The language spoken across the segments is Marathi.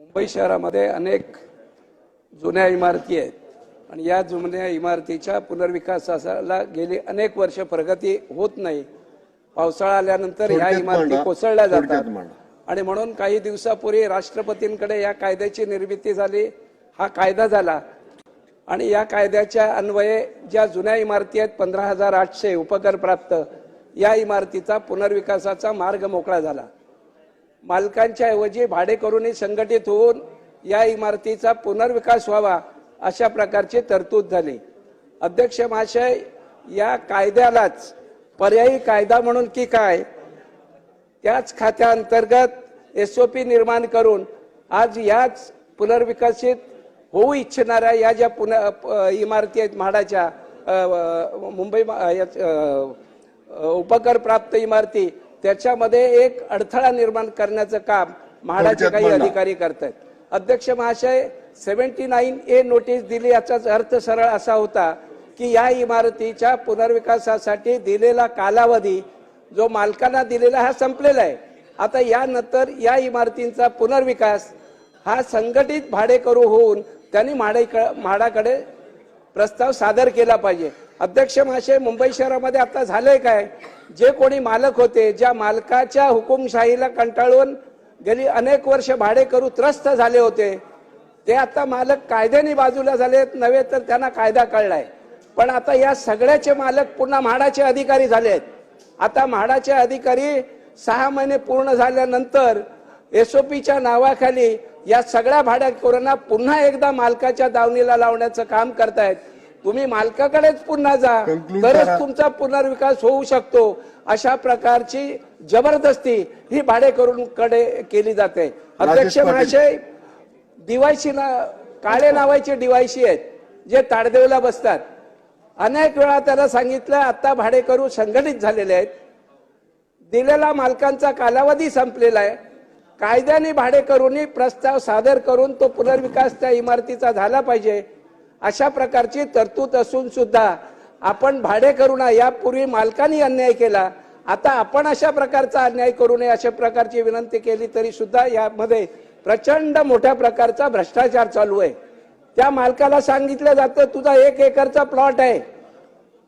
मुंबई शहरामध्ये अनेक जुन्या इमारती आहेत. आणि या जुन्या इमारतीच्या पुनर्विकासाला गेली अनेक वर्ष प्रगती होत नाही. पावसाळा आल्यानंतर ह्या इमारती. कोसळल्या जातात. आणि म्हणून काही दिवसापूर्वी राष्ट्रपतींकडे या कायद्याची निर्मिती झाली. हा कायदा झाला. आणि या कायद्याच्या अन्वये ज्या जुन्या इमारती आहेत पंधरा हजार आठशे उपकर प्राप्त या इमारतीचा पुनर्विकासाचा मार्ग मोकळा झाला. मालकांच्या ऐवजी भाडेकरूंनी संघटित होऊन या इमारतीचा पुनर्विकास व्हावा अशा प्रकारची तरतूद झाली. अध्यक्ष महाशय या कायद्यालाच पर्यायी कायदा म्हणून की काय? त्याच खात्याअंतर्गत एस ओ पी निर्माण करून आज याच पुनर्विकसित होऊ इच्छिणाऱ्या या ज्या पुन्हा इमारती आहेत म्हाडाच्या मुंबई मा- उपकर प्राप्त इमारती त्याच्यामध्ये एक अडथळा निर्माण करण्याचं काम म्हाडाचे काही. अधिकारी करतायत. अध्यक्ष महाशय सेव्हन्टी नाईन ए नोटीस दिली याचाच अर्थ सरळ असा होता की या इमारतीच्या पुनर्विकासासाठी दिलेला कालावधी जो मालकांना दिलेला हा संपलेला आहे. आता यानंतर या इमारतींचा पुनर्विकास हा संघटित भाडेकरू होऊन त्यांनी म्हाडे म्हाडाकडे प्रस्ताव सादर केला पाहिजे. अध्यक्ष महाशय मुंबई शहरामध्ये आता झालंय काय? जे कोणी मालक होते ज्या मालकाच्या हुकुमशाहीला कंटाळून गेली अनेक वर्ष भाडेकरू त्रस्त झाले होते ते आता मालक कायद्याने बाजूला झालेत नव्हे तर त्यांना कायदा कळलाय. पण आता या सगळ्याचे मालक पुन्हा म्हाडाचे अधिकारी झाले आहेत आता म्हाडाचे अधिकारी सहा महिने पूर्ण झाल्यानंतर एसओपीच्या नावाखाली या सगळ्या भाड्याकोरांना पुन्हा एकदा मालकाच्या दावणीला लावण्याचं काम करतायत. तुम्ही मालकाकडेच पुन्हा जा. तरच. तुमचा पुनर्विकास होऊ शकतो. अशा प्रकारची जबरदस्ती ही भाडेकरूंकडे केली जाते. अध्यक्ष. महाशय दिवायशी ना काळे नावाचे डिवायशी आहेत जे ताडदेवला बसतात. अनेक वेळा त्याला सांगितलं आता भाडेकरू संघटित झालेले आहेत. दिलेला मालकांचा कालावधी संपलेला आहे. कायद्याने भाडेकरूंनी प्रस्ताव सादर करून तो पुनर्विकास त्या इमारतीचा झाला पाहिजे. अशा प्रकारची तरतूद असून सुद्धा आपण ना यापूर्वी मालकांनी अन्याय केला. आता आपण अशा प्रकारचा अन्याय करू नये अशा प्रकारची विनंती केली तरी सुद्धा यामध्ये प्रचंड मोठ्या प्रकारचा भ्रष्टाचार चालू आहे. त्या मालकाला सांगितलं जातं तुझा एक एकरचा प्लॉट आहे.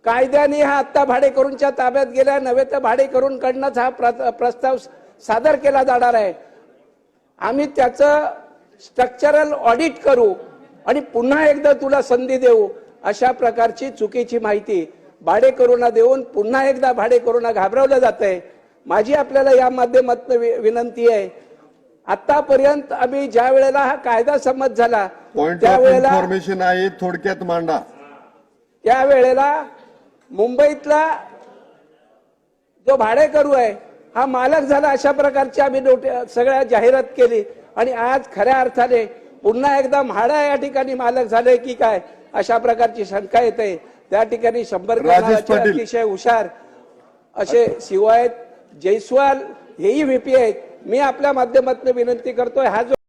कायद्याने हा आत्ता भाडेकरूंच्या ताब्यात गेला नव्हे तर भाडेकरूंकडनंच हा प्र- प्रस्ताव सादर केला जाणार आहे. आम्ही त्याचं स्ट्रक्चरल ऑडिट करू. आणि पुन्हा एकदा तुला संधी देऊ अशा प्रकारची चुकीची माहिती भाडेकरूंना देऊन पुन्हा एकदा भाडेकरूंना घाबरवलं जात आहे माझी आपल्याला या माध्यमातून विनंती आहे. आतापर्यंत आम्ही ज्या वेळेला हा कायदा संमत झाला त्यावेळेला इन्फॉर्मेशन आहे थोडक्यात मांडा. त्यावेळेला मुंबईतला जो भाडेकरू आहे हा मालक झाला अशा प्रकारची आम्ही नोटी सगळ्या जाहिरात केली. आणि आज खऱ्या अर्थाने पुन्हा एकदा म्हाडा या ठिकाणी मालक झाले की काय? अशा प्रकारची शंका येते. त्या ठिकाणी शंभर. अतिशय हुशार असे शिव आहेत जयस्वाल हेही व्हीपी आहेत. मी आपल्या माध्यमातून विनंती करतोय हा जो